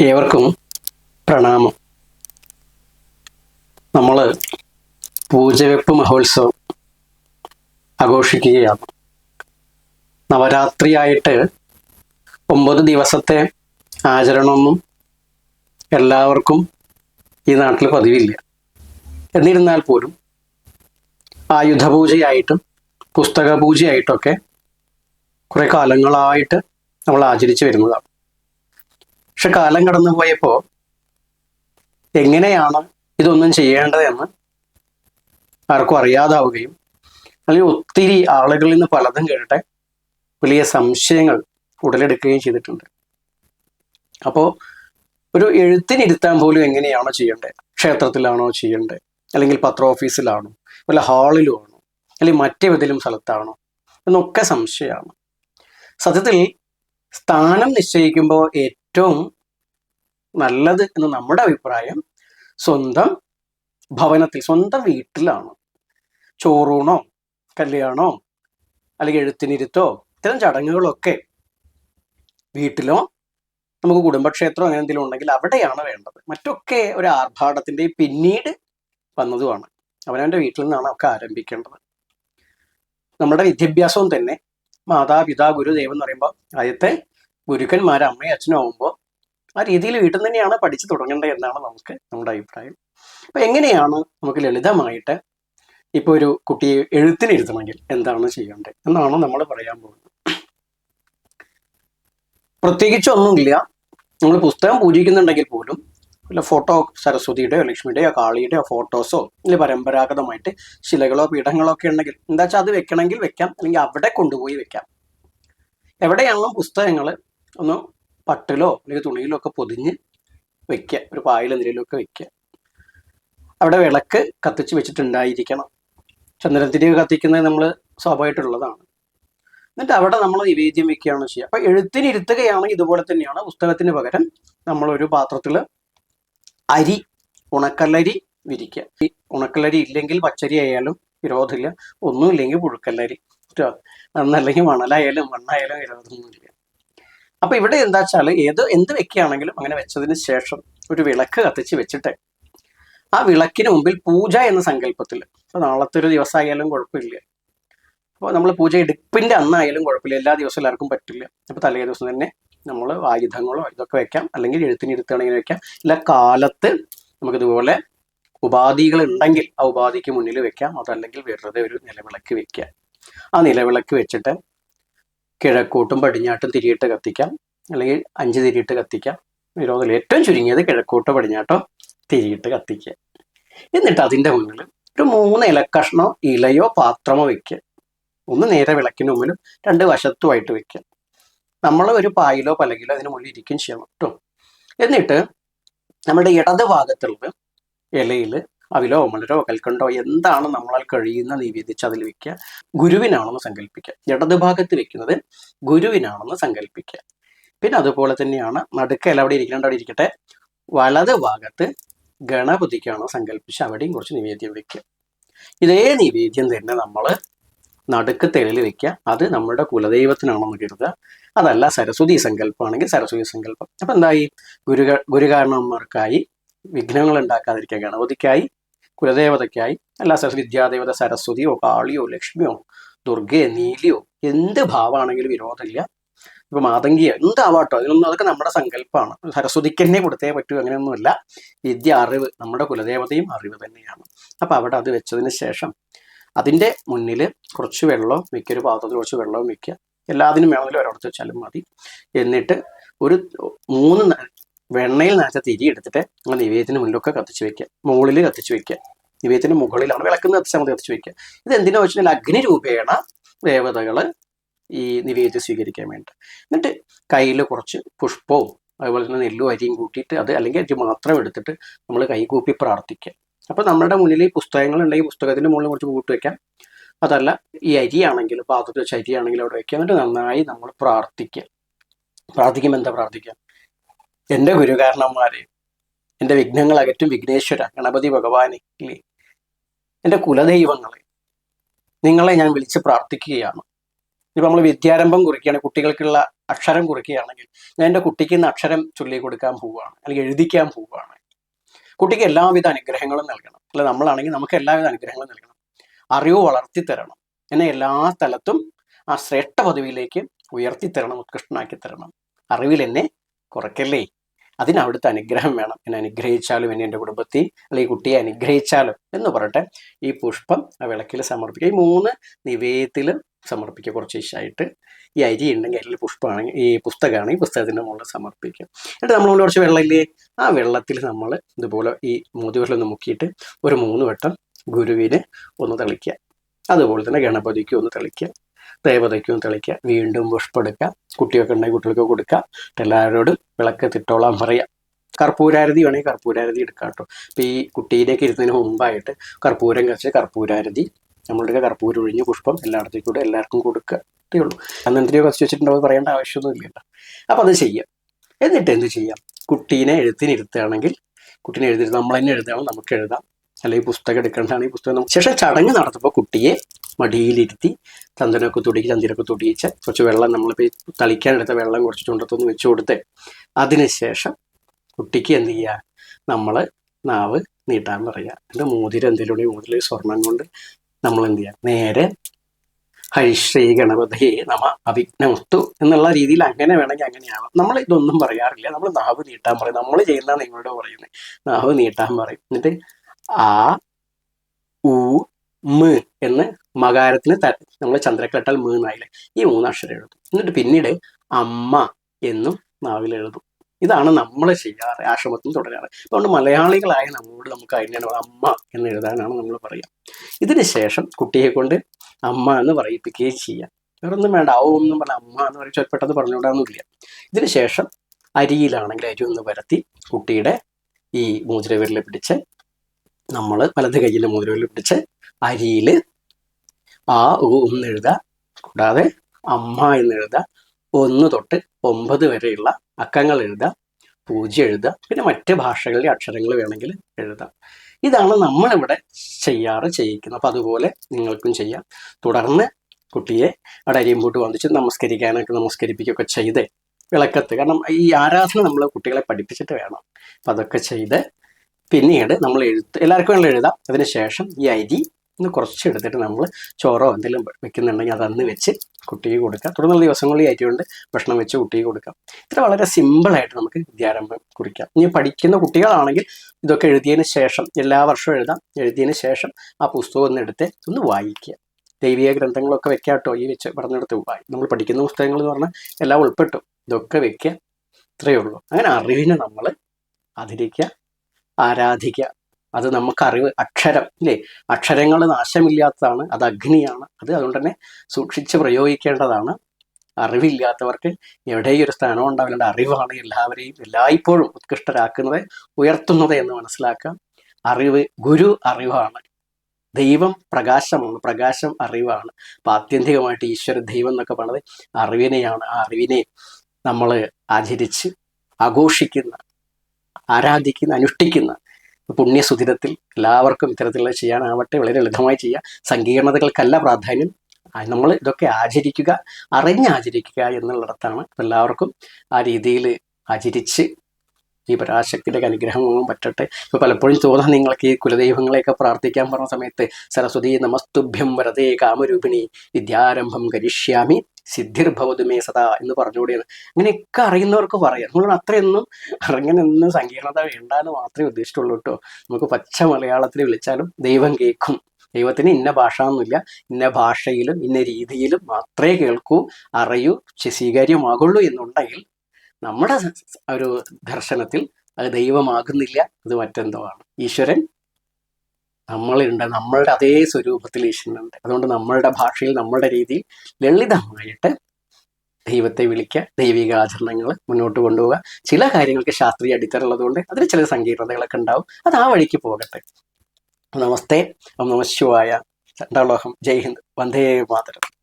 ഏവർക്കും പ്രണാമം. നമ്മൾ പൂജവെപ്പ് മഹോത്സവം ആഘോഷിക്കുകയാണ്. നവരാത്രിയായിട്ട് ഒമ്പത് ദിവസത്തെ ആചരണമൊന്നും എല്ലാവർക്കും ഈ നാട്ടിൽ പതിവില്ല. എന്നിരുന്നാൽ പോലും ആയുധപൂജയായിട്ടും പുസ്തക പൂജയായിട്ടൊക്കെ കുറേ കാലങ്ങളായിട്ട് നമ്മൾ ആചരിച്ചു വരുന്നതാണ്. പക്ഷെ കാലം കടന്നു പോയപ്പോൾ എങ്ങനെയാണ് ഇതൊന്നും ചെയ്യേണ്ടതെന്ന് ആർക്കും അറിയാതാവുകയും അല്ലെങ്കിൽ ഒത്തിരി ആളുകളിൽ നിന്ന് പലതും കേട്ടെ വലിയ സംശയങ്ങൾ ഉടലെടുക്കുകയും ചെയ്തിട്ടുണ്ട്. അപ്പോൾ ഒരു എഴുത്തിനിരുത്താൻ പോലും എങ്ങനെയാണോ ചെയ്യേണ്ടത്? ക്ഷേത്രത്തിലാണോ ചെയ്യേണ്ടത്? അല്ലെങ്കിൽ പത്ര ഓഫീസിലാണോ? വല്ല ഹാളിലും ആണോ? അല്ലെങ്കിൽ മറ്റേതെങ്കിലും സ്ഥലത്താണോ? എന്നൊക്കെ സംശയമാണ്. സത്യത്തിൽ സ്ഥാനം നിശ്ചയിക്കുമ്പോൾ ഏറ്റവും നല്ലത് എന്ന് നമ്മുടെ അഭിപ്രായം സ്വന്തം ഭവനത്തിൽ സ്വന്തം വീട്ടിലാണ്? ചോറൂണോ? കല്യാണോ? അല്ലെങ്കിൽ എഴുത്തിനിരുത്തോ? ഇത്തരം ചടങ്ങുകളൊക്കെ വീട്ടിലോ നമുക്ക് കുടുംബക്ഷേത്രം അങ്ങനെ എന്തെങ്കിലും ഉണ്ടെങ്കിൽ അവിടെയാണ് വേണ്ടത്. മറ്റൊക്കെ ഒരു ആർഭാടത്തിന്റെ പിന്നീട് വന്നതുമാണ്. അവനവന്റെ വീട്ടിൽ നിന്നാണ് ഒക്കെ ആരംഭിക്കേണ്ടത്. നമ്മുടെ വിദ്യാഭ്യാസവും തന്നെ മാതാപിതാ ഗുരു ദൈവം എന്ന് പറയുമ്പോൾ ആദ്യത്തെ ഗുരുക്കന്മാർ അമ്മയും അച്ഛനും ആവുമ്പോൾ ആ രീതിയിൽ വീട്ടിൽ തന്നെയാണ് പഠിച്ചു തുടങ്ങേണ്ടത് എന്നാണ് നമുക്ക് നമ്മുടെ അഭിപ്രായം. അപ്പൊ എങ്ങനെയാണ് നമുക്ക് ലളിതമായിട്ട് ഇപ്പൊ ഒരു കുട്ടിയെ എഴുത്തിനിരുത്തണമെങ്കിൽ എന്താണ് ചെയ്യേണ്ടത് എന്നാണ് നമ്മൾ പറയാൻ പോകുന്നത്. പ്രത്യേകിച്ചൊന്നുമില്ല നമ്മൾ പുസ്തകം പൂജിക്കുന്നുണ്ടെങ്കിൽ പോലും വല്ല ഫോട്ടോ സരസ്വതിയുടെയോ ലക്ഷ്മിയുടെയോ കാളിയുടെയോ ഫോട്ടോസോ അല്ലെങ്കിൽ പരമ്പരാഗതമായിട്ട് ശിലകളോ പീഠങ്ങളോ ഒക്കെ ഉണ്ടെങ്കിൽ എന്താ വെച്ചാൽ അത് വെക്കണമെങ്കിൽ വെക്കാം. അല്ലെങ്കിൽ അവിടെ കൊണ്ടുപോയി വെക്കാം. എവിടെയാണോ പുസ്തകങ്ങൾ ഒന്ന് പട്ടിലോ അല്ലെങ്കിൽ തുണിയിലോ ഒക്കെ പൊതിഞ്ഞ് വെക്കുക. ഒരു പായിൽ എന്തെങ്കിലുമൊക്കെ വെക്കുക. അവിടെ വിളക്ക് കത്തിച്ച് വെച്ചിട്ടുണ്ടായിരിക്കണം. ചന്ദ്രത്തിരി കത്തിക്കുന്നത് നമ്മൾ സ്വാഭാവികമായിട്ടുള്ളതാണ്. എന്നിട്ട് അവിടെ നമ്മൾ നിവേദ്യം വെക്കുകയാണ് ചെയ്യുക. അപ്പൊ എഴുത്തിനിരുത്തുകയാണെങ്കിൽ ഇതുപോലെ തന്നെയാണ്. പുസ്തകത്തിന് പകരം നമ്മളൊരു പാത്രത്തിൽ അരി ഉണക്കല്ലരി വിരിക്കുക. ഈ ഉണക്കല്ലരി ഇല്ലെങ്കിൽ പച്ചരി ആയാലും വിരോധമില്ല. ഒന്നുമില്ലെങ്കിൽ പുഴുക്കല്ലരി. അന്നല്ലെങ്കിൽ മണലായാലും മണ്ണായാലും വിരോധമൊന്നുമില്ല. അപ്പൊ ഇവിടെ എന്താ വെച്ചാൽ ഏത് എന്ത് വെക്കുകയാണെങ്കിലും അങ്ങനെ വെച്ചതിന് ശേഷം ഒരു വിളക്ക് കത്തിച്ച് വെച്ചിട്ട് ആ വിളക്കിന് മുമ്പിൽ പൂജ എന്ന സങ്കല്പത്തിൽ ഇപ്പൊ നാളത്തെ ഒരു ദിവസമായാലും കുഴപ്പമില്ല. അപ്പോൾ നമ്മൾ പൂജ എടുപ്പിന്റെ അന്നായാലും കുഴപ്പമില്ല. എല്ലാ ദിവസവും എല്ലാവർക്കും പറ്റില്ല. അപ്പൊ തലേ ദിവസം തന്നെ നമ്മൾ ആയുധങ്ങളോ ഇതൊക്കെ വെക്കാം. അല്ലെങ്കിൽ എഴുത്തിന് ഇരുത്തുകയാണെങ്കിൽ വെക്കാം. ഇല്ല കാലത്ത് നമുക്കിതുപോലെ ഉപാധികൾ ഉണ്ടെങ്കിൽ ആ ഉപാധിക്ക് മുന്നിൽ വെക്കാം. അതല്ലെങ്കിൽ വെറുതെ ഒരു നിലവിളക്ക് വെക്കാം ആ നിലവിളക്ക് വെച്ചിട്ട് കിഴക്കോട്ടും പടിഞ്ഞാട്ടും തിരിയിട്ട് കത്തിക്കാം. അല്ലെങ്കിൽ അഞ്ച് തിരിയിട്ട് കത്തിക്കാം. വിരോധത്തിൽ ഏറ്റവും ചുരുങ്ങിയത് കിഴക്കോട്ടോ പടിഞ്ഞാട്ടോ തിരിയിട്ട് കത്തിക്കുക. എന്നിട്ട് അതിന്റെ മുന്നിൽ ഒരു മൂന്ന് ഇലക്കഷ്ണോ ഇലയോ പാത്രമോ വെക്കുക. ഒന്ന് നേരെ വിളക്കിന് മുമ്പിലും രണ്ട് വശത്തുമായിട്ട് വെക്കുക. നമ്മൾ ഒരു പായിലോ പലകിലോ അതിന് മുകളിൽ ഇരിക്കും ചെയ്യണം കേട്ടോ എന്നിട്ട് നമ്മുടെ ഇടത് ഭാഗത്തുള്ള ഇലയിൽ അവിലോ മലരോ കൽക്കണ്ടോ എന്താണ് നമ്മളാൽ കഴിയുന്ന നിവേദിച്ച് അതിൽ വെക്കുക? ഗുരുവിനാണെന്ന് സങ്കല്പിക്കുക ഇടതുഭാഗത്ത് വെക്കുന്നത് ഗുരുവിനാണെന്ന് സങ്കല്പിക്കുക പിന്നെ അതുപോലെ തന്നെയാണ് നടുക്ക എല്ലാവിടെ ഇരിക്കേണ്ട അവിടെ ഇരിക്കട്ടെ. വലത് ഭാഗത്ത് ഗണപതിക്കാണ് സങ്കല്പിച്ച് അവിടെയും കുറച്ച് നിവേദ്യം വെക്കുക. ഇതേ നിവേദ്യം തന്നെ നമ്മൾ നടുക്ക് തെളിൽ വെക്കുക. അത് നമ്മുടെ കുലദൈവത്തിനാണെന്ന് കരുതുക അതല്ല സരസ്വതി സങ്കല്പമാണെങ്കിൽ സരസ്വതി സങ്കല്പം. അപ്പൊ എന്തായി? ഗുരുക ഗുരുകാരണന്മാർക്കായി വിഘ്നങ്ങൾ ഉണ്ടാക്കാതിരിക്കുക. ഗണപതിക്കായി കുലദേവതയ്ക്കായി സരസ്വതി വിദ്യാദേവത സരസ്വതിയോ കാളിയോ ലക്ഷ്മിയോ ദുർഗയോ നീലിയോ എന്ത് ഭാവമാണെങ്കിലും വിരോധമില്ല. ഇപ്പൊ മാതങ്കിയോ എന്താവാട്ടോ? അതിനൊന്നും അതൊക്കെ നമ്മുടെ സങ്കല്പമാണ്. സരസ്വതിക്ക് തന്നെ കൊടുത്തേ പറ്റൂ അങ്ങനെയൊന്നുമില്ല. വിദ്യ അറിവ് നമ്മുടെ കുലദേവതയും അറിവ് തന്നെയാണ്. അപ്പൊ അവിടെ അത് വെച്ചതിന് ശേഷം അതിന്റെ മുന്നിൽ കുറച്ച് വെള്ളവും വെക്കുക ഒരു പാത്രത്തിൽ കുറച്ച് വെള്ളവും വെക്കുക എല്ലാത്തിനും വേണമെങ്കിലും ഒരിടത്ത് വെച്ചാലും മതി. എന്നിട്ട് ഒരു മൂന്ന് വെണ്ണയിൽ നനച്ച തിരി എടുത്തിട്ട് നമ്മൾ നിവേദത്തിന് മുന്നിലൊക്കെ കത്തിച്ച് വെക്കുക. മുകളിൽ കത്തിച്ച് വെക്കുക. നിവേദത്തിന് മുകളിലാണ് വിളക്കുന്ന കത്തിച്ചാൽ മതി കത്തിച്ച് വെക്കുക. ഇത് എന്തിനാ വെച്ചാൽ അഗ്നി രൂപേണ ദേവതകൾ ഈ നിവേദ്യം സ്വീകരിക്കാൻ വേണ്ടി എന്നിട്ട് കയ്യിൽ കുറച്ച് പുഷ്പവും അതുപോലെ തന്നെ നെല്ലും അരിയും കൂട്ടിയിട്ട് അത് അല്ലെങ്കിൽ അരി മാത്രം എടുത്തിട്ട് നമ്മൾ കൈകൂപ്പി പ്രാർത്ഥിക്കുക. അപ്പൊ നമ്മുടെ മുന്നിൽ ഈ പുസ്തകങ്ങൾ ഉണ്ടെങ്കിൽ പുസ്തകത്തിന്റെ മുകളിൽ കുറച്ച് കൂട്ടി വെക്കാം. അതല്ല ഈ അരിയാണെങ്കിൽ പാത്രത്തിൽ വെച്ച അരിയാണെങ്കിൽ അവിടെ വെക്കുക. എന്നിട്ട് നന്നായി നമ്മൾ പ്രാർത്ഥിക്കുക. പ്രാർത്ഥിക്കുമ്പോൾ എന്താ പ്രാർത്ഥിക്കുക? എന്റെ ഗുരുകാരണന്മാരെ എന്റെ വിഘ്നങ്ങൾ അകറ്റും വിഘ്നേശ്വര ഗണപതി ഭഗവാനെ എന്റെ കുലദൈവങ്ങളെ നിങ്ങളെ ഞാൻ വിളിച്ച് പ്രാർത്ഥിക്കുകയാണ്. ഇപ്പം നമ്മൾ വിദ്യാരംഭം കുറിക്കുകയാണ് കുട്ടികൾക്കുള്ള അക്ഷരം കുറിക്കുകയാണെങ്കിൽ ഞാൻ എന്റെ കുട്ടിക്ക് ഇന്ന് അക്ഷരം ചൊല്ലി കൊടുക്കാൻ പോവുകയാണ് അല്ലെങ്കിൽ എഴുതിക്കാൻ പോവുകയാണ്. കുട്ടിക്ക് എല്ലാവിധ അനുഗ്രഹങ്ങളും നൽകണം. അല്ല നമ്മളാണെങ്കിൽ നമുക്ക് എല്ലാവിധ അനുഗ്രഹങ്ങളും നൽകണം. അറിവ് വളർത്തി തരണം എന്നെ എല്ലാ സ്ഥലത്തും ആ ശ്രേഷ്ഠ പദവിയിലേക്ക് ഉയർത്തി തരണം ഉത്കൃഷ്ടനാക്കി തരണം അറിവിൽ എന്നെ കുറയ്ക്കല്ലേ? അതിന് അവിടുത്തെ അനുഗ്രഹം വേണം. എന്നെ അനുഗ്രഹിച്ചാലും എന്നെ എന്റെ കുടുംബത്തെ അല്ലെങ്കിൽ കുട്ടിയെ അനുഗ്രഹിച്ചാലും എന്ന് പറയട്ടെ ഈ പുഷ്പം ആ വിളക്കിൽ സമർപ്പിക്കുക. ഈ മൂന്ന് നിവേദ്യത്തിൽ സമർപ്പിക്കുക. കുറച്ച് ഇഷ്ടമായിട്ട് ഈ അരി ഉണ്ടെങ്കിൽ അതിൽ പുഷ്പമാണെങ്കിൽ ഈ പുസ്തകമാണെങ്കിൽ പുസ്തകത്തിന്റെ മുകളിൽ സമർപ്പിക്കുക. എന്നിട്ട് നമ്മൾ കുറച്ച് വെള്ളമില്ലേ ആ വെള്ളത്തിൽ നമ്മൾ ഇതുപോലെ ഈ മുതുവിലൊന്ന് മുക്കിയിട്ട് ഒരു മൂന്ന് വട്ടം ഗുരുവിന് ഒന്ന് തെളിക്കുക. അതുപോലെ തന്നെ ഗണപതിക്ക് ഒന്ന് തെളിക്കുക. ദേവതയ്ക്കും തെളിക്കുക വീണ്ടും പുഷ്പെടുക്കുക കുട്ടിയൊക്കെ ഉണ്ടെങ്കിൽ കുട്ടികൾക്ക് കൊടുക്കുക എല്ലാവരോടും വിളക്ക് തിട്ടോളാൻ പറയാം. കർപ്പൂരാരതി വേണമെങ്കിൽ കർപ്പൂരാരതി എടുക്കാം കേട്ടോ. അപ്പോൾ ഈ കുട്ടീനേക്ക് ഇരുന്നതിന് മുമ്പായിട്ട് കർപ്പൂരം കച്ച് കർപ്പൂരാരതി. നമ്മളുടെ കർപ്പൂരം ഒഴിഞ്ഞ് പുഷ്പം എല്ലായിടത്തേക്കും കൂടെ എല്ലാവർക്കും കൊടുക്കുക. ഇതേ ഉള്ളൂ. അന്ന് എന്തിനോ കച്ച് വെച്ചിട്ടുണ്ടോ പറയേണ്ട ആവശ്യമൊന്നും ഇല്ലല്ലോ. അപ്പോൾ അത് ചെയ്യാം. എന്നിട്ട് എന്ത് ചെയ്യാം? കുട്ടീനെ എഴുത്തിനിരുത്തുകയാണെങ്കിൽ കുട്ടീനെ എഴുതി നമ്മൾ തന്നെ എഴുതാം നമുക്ക് എഴുതാം. അല്ലെങ്കിൽ പുസ്തകം എടുക്കേണ്ടതാണ് ഈ പുസ്തകം. ശേഷം ചടങ്ങ് നടത്തുമ്പോൾ കുട്ടിയെ മടിയിലിരുത്തി ചന്ദനമൊക്കെ തുടിക്ക് ചന്ദിരൊക്കെ തുടിയിച്ച് കുറച്ച് വെള്ളം നമ്മളിപ്പോൾ തളിക്കാനെടുത്ത വെള്ളം കുറച്ച് ചുണ്ടത്തൊന്ന് വെച്ച് കൊടുത്ത് അതിനുശേഷം കുട്ടിക്ക് എന്ത് ചെയ്യുക നമ്മൾ നാവ് നീട്ടാൻ പറയുക എന്നിട്ട് മോതിരം എന്തെങ്കിലും ഉണ്ടെങ്കിൽ മോതിരം സ്വർണം കൊണ്ട് നമ്മൾ എന്ത് ചെയ്യുക നേരെ ഹരിശ്രീ ഗണപതി നമ അവിഘ്നമുത്തു എന്നുള്ള രീതിയിൽ അങ്ങനെ വേണമെങ്കിൽ അങ്ങനെയാവാം നമ്മൾ ഇതൊന്നും പറയാറില്ല. നമ്മൾ നാവ് നീട്ടാൻ പറയും. നമ്മൾ ചെയ്യുന്നതാണ് നിങ്ങളോട് പറയുന്നത്. നാവ് നീട്ടാൻ പറയും. എന്നിട്ട് ആ ഉ മ് എന്ന് മകാരത്തിന് ത നമ്മൾ ചന്ദ്രക്കട്ടാൽ മ് എന്നായില്ലേ? ഈ മൂന്ന് അക്ഷരം എഴുതും. എന്നിട്ട് പിന്നീട് അമ്മ എന്നും നാവിൽ എഴുതും. ഇതാണ് നമ്മൾ ചെയ്യാറ് ആശ്രമത്തിൽ തുടരാറ്. അതുകൊണ്ട് മലയാളികളായ നമ്മളോട് നമുക്ക് അതിനാണ് അമ്മ എന്ന് എഴുതാനാണ് നമ്മൾ പറയുക ഇതിന് ശേഷം കുട്ടിയെ കൊണ്ട് അമ്മ എന്ന് പറയിപ്പിക്കുകയും ചെയ്യാം. വേറൊന്നും വേണ്ട ആവും എന്ന് പറഞ്ഞ അമ്മ എന്ന് പറയും. പെട്ടെന്ന് പറഞ്ഞുകൂടാന്നില്ല ഇതിന് ശേഷം അരിയിലാണെങ്കിൽ അരി ഒന്ന് വരത്തി കുട്ടിയുടെ ഈ മോതിരവിരൽ പിടിച്ച് നമ്മൾ വലത് കയ്യിൽ മോതിരവിരൽ പിടിച്ച് അരിയിൽ ആ ഉ എന്ന് എഴുതുക. കൂടാതെ അമ്മ എന്ന് എഴുതുക. ഒന്ന് തൊട്ട് ഒമ്പത് വരെയുള്ള അക്കങ്ങൾ എഴുതുക. പൂജ്യം എഴുതുക. പിന്നെ മറ്റ് ഭാഷകളിലെ അക്ഷരങ്ങൾ വേണമെങ്കിൽ എഴുതാം ഇതാണ് നമ്മളിവിടെ ചെയ്യാറ് ചെയ്യിക്കുന്നത്. അപ്പം അതുപോലെ നിങ്ങൾക്കും ചെയ്യാം. തുടർന്ന് കുട്ടിയെ അവിടെ അരിയമ്പോട്ട് വന്നിച്ച് നമസ്കരിക്കാനൊക്കെ നമസ്കരിപ്പിക്കുകയൊക്കെ ചെയ്ത് വിളക്കത്ത് കാരണം ഈ ആരാധന നമ്മൾ കുട്ടികളെ പഠിപ്പിച്ചിട്ട് വേണം. അപ്പം അതൊക്കെ ചെയ്ത് പിന്നീട് നമ്മൾ എഴുത്ത് എല്ലാവർക്കും വേണം എഴുതാം. അതിന് ശേഷം ഈ അരി ഒന്ന് കുറച്ച് എടുത്തിട്ട് നമ്മൾ ചോറോ എന്തെങ്കിലും വെക്കുന്നുണ്ടെങ്കിൽ അത് അന്ന് വെച്ച് കുട്ടിക്ക് കൊടുക്കാം. തുടർന്നുള്ള ദിവസങ്ങളിൽ ഈ അരി കൊണ്ട് ഭക്ഷണം വെച്ച് കുട്ടിക്ക് കൊടുക്കാം. ഇത്ര വളരെ സിമ്പിളായിട്ട് നമുക്ക് വിദ്യാരംഭം കുറിക്കാം. ഇനി പഠിക്കുന്ന കുട്ടികളാണെങ്കിൽ ഇതൊക്കെ എഴുതിയതിന് ശേഷം എല്ലാ വർഷവും എഴുതാം. എഴുതിയതിന് ശേഷം ആ പുസ്തകം ഒന്ന് എടുത്ത് ഒന്ന് വായിക്കുക. ദൈവിക ഗ്രന്ഥങ്ങളൊക്കെ വെക്കാട്ടോ ഈ വെച്ച് പറഞ്ഞെടുത്ത് നമ്മൾ പഠിക്കുന്ന പുസ്തകങ്ങൾ എന്ന് പറഞ്ഞാൽ എല്ലാം ഉൾപ്പെട്ടു. ഇതൊക്കെ വെക്കുക. ഇത്രയേ ഉള്ളൂ. അങ്ങനെ അറിവിനെ നമ്മൾ ആദരിക്കുക ആരാധിക്കുക. അത് നമുക്കറിവ് അക്ഷരം ഇല്ലേ? അക്ഷരങ്ങൾ നാശമില്ലാത്തതാണ് അത് അഗ്നിയാണ്. അത് അതുകൊണ്ട് തന്നെ സൂക്ഷിച്ച് പ്രയോഗിക്കേണ്ടതാണ്. അറിവില്ലാത്തവർക്ക് എവിടെയും ഒരു സ്ഥാനം ഉണ്ടാവില്ല. അറിവാണ് എല്ലാവരെയും എല്ലായ്പ്പോഴും ഉത്കൃഷ്ടരാക്കുന്നത് ഉയർത്തുന്നത് എന്ന് മനസ്സിലാക്കാം. അറിവ് ഗുരു അറിവാണ്. ദൈവം പ്രകാശമാണ്. പ്രകാശം അറിവാണ്. അപ്പൊ ആത്യന്തികമായിട്ട് ഈശ്വര ദൈവം എന്നൊക്കെ പറഞ്ഞത് അറിവിനെയാണ്. ആ അറിവിനെ നമ്മൾ ആചരിച്ച് ആഘോഷിക്കുന്ന ആരാധിക്കുന്ന അനുഷ്ഠിക്കുന്ന പുണ്യസുദിനത്തിൽ എല്ലാവർക്കും ഇത്തരത്തിലുള്ള ചെയ്യാനാവട്ടെ വളരെ ലളിതമായി ചെയ്യുക സങ്കീർണതകൾക്കല്ല പ്രാധാന്യം. നമ്മൾ ഇതൊക്കെ ആചരിക്കുക അറിഞ്ഞാചരിക്കുക എന്നുള്ളിടത്താണ് എല്ലാവർക്കും ആ രീതിയിൽ ആചരിച്ച് ഈ പരാശക്തിയുടെ അനുഗ്രഹവും പറ്റട്ടെ. ഇപ്പൊ പലപ്പോഴും തോന്നാം നിങ്ങൾക്ക് ഈ കുലദൈവങ്ങളെയൊക്കെ പ്രാർത്ഥിക്കാൻ പറഞ്ഞ സമയത്ത് സരസ്വതി നമസ്തുഭ്യം വരതേ കാമരൂപിണി വിദ്യാരംഭം കരിഷ്യാമി. സിദ്ധിർഭവതു മേ സദാ എന്ന് പറഞ്ഞുകൂടിയാണ്. അങ്ങനെയൊക്കെ അറിയുന്നവർക്ക് പറയാം. നമ്മൾ അത്രയൊന്നും അങ്ങനെ സങ്കീർണത വേണ്ട എന്ന് മാത്രമേ ഉദ്ദേശിച്ചുള്ളൂ കേട്ടോ. നമുക്ക് പച്ച മലയാളത്തിൽ വിളിച്ചാലും ദൈവം കേൾക്കും ദൈവത്തിന് ഇന്ന ഭാഷ ഒന്നുമില്ല ഇന്ന ഭാഷയിലും ഇന്ന രീതിയിലും മാത്രമേ കേൾക്കൂ അറിയൂ സ്വീകാര്യമാകുള്ളൂ എന്നുണ്ടെങ്കിൽ നമ്മുടെ ഒരു ദർശനത്തിൽ അത് ദൈവമാകുന്നില്ല. അത് മറ്റെന്തോ ആണ്. ഈശ്വരൻ നമ്മളുണ്ട് നമ്മളുടെ അതേ സ്വരൂപത്തിൽ ഈശ്വരനുണ്ട്. അതുകൊണ്ട് നമ്മളുടെ ഭാഷയിൽ നമ്മളുടെ രീതിയിൽ ലളിതമായിട്ട് ദൈവത്തെ വിളിക്കുക ദൈവിക ആചരണങ്ങൾ മുന്നോട്ട് കൊണ്ടുപോകുക ചില കാര്യങ്ങൾക്ക് ശാസ്ത്രീയ അടിത്തറ ഉള്ളതുകൊണ്ട് അതിൽ ചില സങ്കീർണതകളൊക്കെ ഉണ്ടാവും. അത് ആ വഴിക്ക് പോകട്ടെ. നമസ്തേ. നമശിവായ ചണ്ടാളോഹം ജയ് ഹിന്ദ്. വന്ദേ മാതരം.